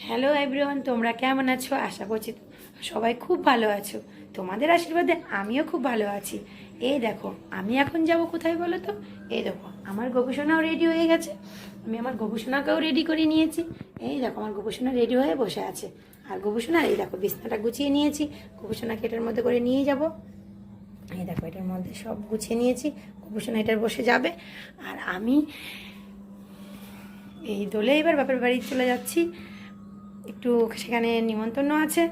Hello everyone তোমরা কেমন আছো? আশা করছি সবাই খুব ভালো আছো। তোমাদের আশীর্বাদে আমিও খুব ভালো আছি। এই দেখো, আমি এখন যাব কোথায় বলো তো? এই দেখো, আমার গবেষণাও রেডি হয়ে গেছে। আমি আমার গবেষণাকেও রেডি করে নিয়েছি। এই দেখো, আমার গবেষণা রেডি হয়ে বসে আছে। আর গবেষণা এই দেখো, বিছনাটা গুছিয়ে নিয়েছি। গবেষণাকে এটার মধ্যে করে নিয়ে যাব। এই দেখো, এটার মধ্যে সব গুছিয়ে নিয়েছি। গবেষণা এটার বসে যাবে। আর আমি এই দোলে এবার বাপের বাড়ি চলে যাচ্ছি। একটু সেখানে নিমন্ত্রণ আছে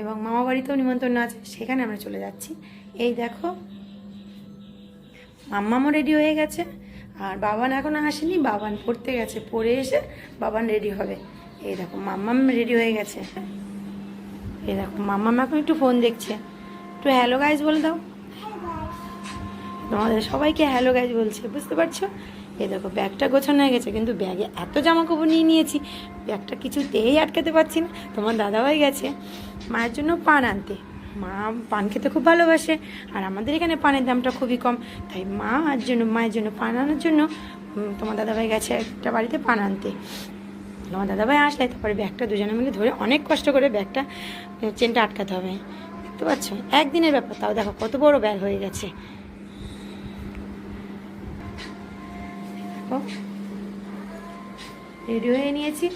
এবং মামা বাড়িতেও নিমন্ত্রণ আছে, সেখানে আমরা চলে যাচ্ছি। এই দেখো, মাম্মামও রেডি হয়ে গেছে, আর বাবান এখনও আসেনি, বাবান পড়তে গেছে, পড়ে এসে বাবান রেডি হবে। এই দেখো, মাম্মাম রেডি হয়ে গেছে। এই দেখো, মাম্মাম এখন একটু ফোন দেখছে। একটু হ্যালো গাইজ বলে দাও। তোমাদের সবাইকে হ্যালো গাইজ বলছে, বুঝতে পারছ? এই দেখো, ব্যাগটা গোছানো হয়ে গেছে, কিন্তু ব্যাগে এত জামা কাপড় নিয়ে নিয়েছি, ব্যাগটা কিছুতেই আটকাতে পারছি না। তোমার দাদাভাই গেছে, মায়ের জন্য পান আনতে। মা পান খেতে খুব ভালোবাসে, আর আমাদের এখানে পানের দামটা খুবই কম। তাই মা আর জন্য, মায়ের জন্য পান আনার জন্য তোমার দাদাভাই গেছে একটা বাড়িতে পান আনতে। তোমার দাদাভাই আসলে তারপরে ব্যাগটা দুজনে মিলে ধরে অনেক কষ্ট করে ব্যাগটা চেনটা আটকাতে হবে। দেখতে পাচ্ছ? একদিনের ব্যাপার, তাও দেখো কত বড় ব্যাগ হয়ে গেছে। দেখো। রেডি হয়ে নিয়েছি।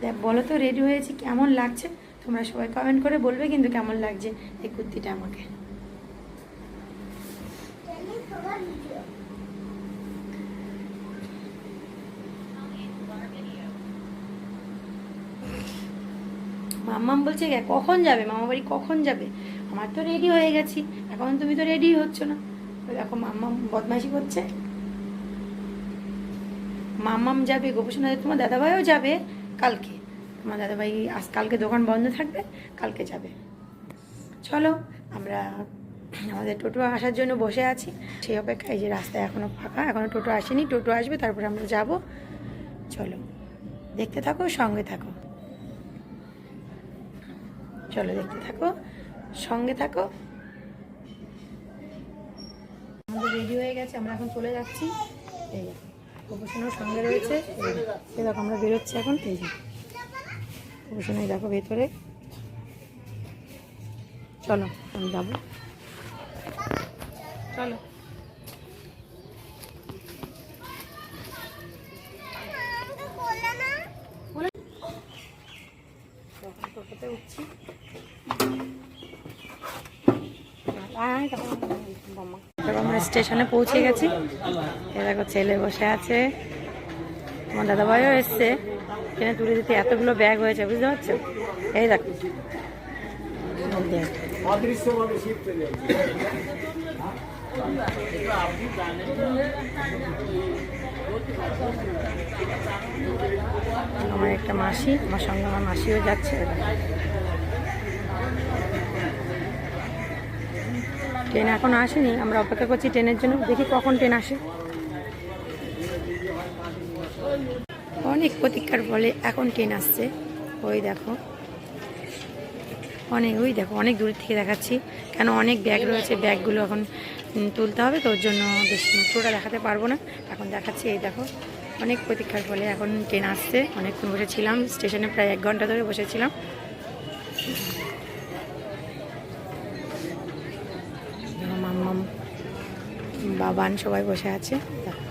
দেখ বলো তো রেডি হয়েছি কেমন লাগছে? তোমরা সবাই কমেন্ট করে বলবে কিন্তু কেমন লাগছে এই কুর্তিটা আমাকে। মাম্মাম বলছে "এ, কখন যাবে? মামা বাড়ি কখন যাবে? আমার তো রেডি হয়ে গেছি। এখন তুমি তো রেডি হচ্ছ না। দেখো মাম্মাম বদমাইশি করছে। মাম্মাম যাবে গোপসোনা তোমার দাদাভাইও যাবে কালকে। তোমার দাদাভাই আজ কালকে দোকান বন্ধ থাকবে, কালকে যাবে। চলো, আমরা আমাদের টোটো আসার জন্য বসে আছি। সেই অপেক্ষায় যে রাস্তায় এখনও ফাঁকা এখনও টোটো আসেনি, টোটো আসবে, তারপর আমরা যাব। চলো, দেখতে থাকো, সঙ্গে থাকো। চলো, দেখতে থাকো, সঙ্গে থাকো। আমাদের রেডি হয়ে গেছে, আমরা এখন চলে যাচ্ছি। এই প্রফেশনাল সঙ্গে রয়েছে। দেখো আমরা বেরোচ্ছি এখন। এই যে প্রফেশনাল দেখো ভেতরে। চলো, আমি যাব। চলো। উঠছি। আমরা স্টেশনে পৌঁছে গেছি। এ দেখো ছেলে বসে আছে। আমার দাদাভাইও এসছে। ট্রেনে তুলে দিতে এতগুলো ব্যাগ হয়েছে, বুঝতে পারছ? এই দেখো। আমার একটা মাসি, আমার সঙ্গে আমার মাসিও যাচ্ছে। ট্রেন এখন আসেনি, আমরা অপেক্ষা করছি ট্রেনের জন্য। দেখি কখন ট্রেন আসে। অনেক প্রতীক্ষার ফলে এখন ট্রেন আসছে। ওই দেখো। অনেক, ওই দেখো, অনেক দূর থেকে দেখাচ্ছি। কেন অনেক ব্যাগ রয়েছে, ব্যাগগুলো এখন তুলতে হবে, তো ওর জন্য বেশি পুরোটা দেখাতে পারব না। এখন দেখাচ্ছি, এই দেখো। অনেক প্রতীক্ষার ফলে এখন ট্রেন আসছে। অনেকক্ষণ বসেছিলাম, স্টেশনে প্রায় এক ঘণ্টা ধরে বসেছিলাম। মাম্মাম, বাবান সবাই বসে আছে। দেখো।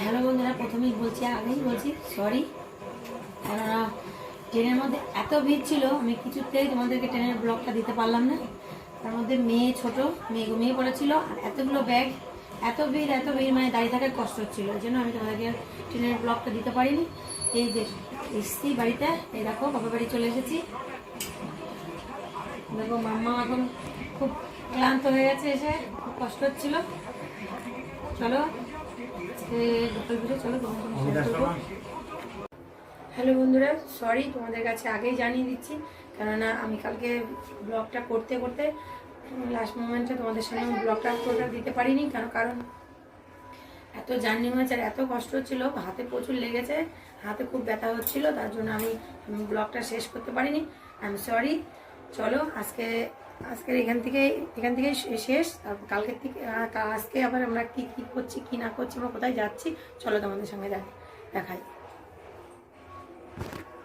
হ্যালো বন্ধুরা প্রথমেই বলছি, আগেই বলছি সরি কেননা ট্রেনের মধ্যে এত ভিড় ছিল, আমি কিছুতেই তোমাদেরকে ট্রেনের ব্লগটা দিতে পারলাম না। তার মধ্যে মেয়ে ছোট, মেয়ে ঘুমিয়ে পড়েছিল, আর এতগুলো ব্যাগ এত ভিড় এত ভিড় মানে দাঁড়িয়ে থাকার কষ্ট হচ্ছিল ওই জন্য আমি তোমাদেরকে ট্রেনের ব্লগটা দিতে পারিনি। এই যে এসছি বাড়িতে, এই দেখো বাবার বাড়ি চলে এসেছি। দেখো, মাম্মা এখন খুব ক্লান্ত হয়ে গেছে এসে, খুব কষ্ট হচ্ছিল। চলো আজকে চলো। হ্যালো বন্ধুরা সরি তোমাদের কাছে আগেই জানিয়ে দিচ্ছি কেননা আমি কালকে ব্লগটা করতে করতে লাস্ট মোমেন্টে তোমাদের সঙ্গে আমি ব্লগটা পুরোটা দিতে পারিনি কেন কারণ এত জার্নি হয়েছে আর এত কষ্ট হচ্ছিল হাতে প্রচুর লেগেছে হাতে খুব ব্যথা হচ্ছিল তার জন্য আমি ব্লগটা শেষ করতে পারিনি আই এম সরি চলো আজকে আজকের এখান থেকে এখান থেকে শেষ। তারপর কালকের থেকে আজকে আবার আমরা কি কি করছি, কি না করছি বা কোথায় যাচ্ছি, চলো তোমাদের সঙ্গে দেখ- দেখাই।